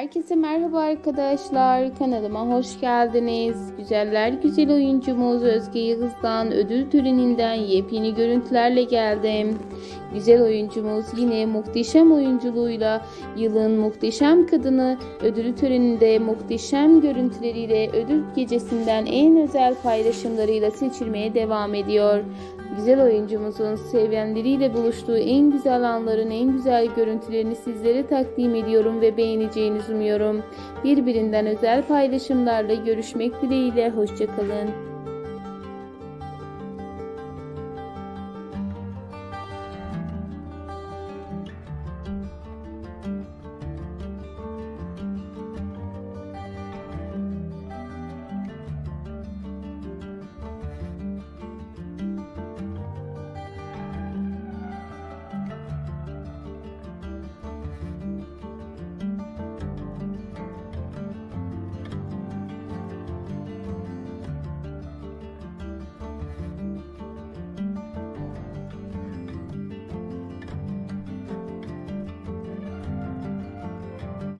Herkese merhaba arkadaşlar. Kanalıma hoş geldiniz. Güzeller güzel oyuncumuz Özge Yıldız'dan ödül töreninden yepyeni görüntülerle geldim. Güzel oyuncumuz yine muhteşem oyunculuğuyla yılın muhteşem kadını ödül töreninde muhteşem görüntüleriyle ödül gecesinden en özel paylaşımlarıyla seçilmeye devam ediyor. Güzel oyuncumuzun sevenleriyle buluştuğu en güzel anların en güzel görüntülerini sizlere takdim ediyorum ve beğeneceğinizi umuyorum. Birbirinden özel paylaşımlarla görüşmek dileğiyle hoşçakalın.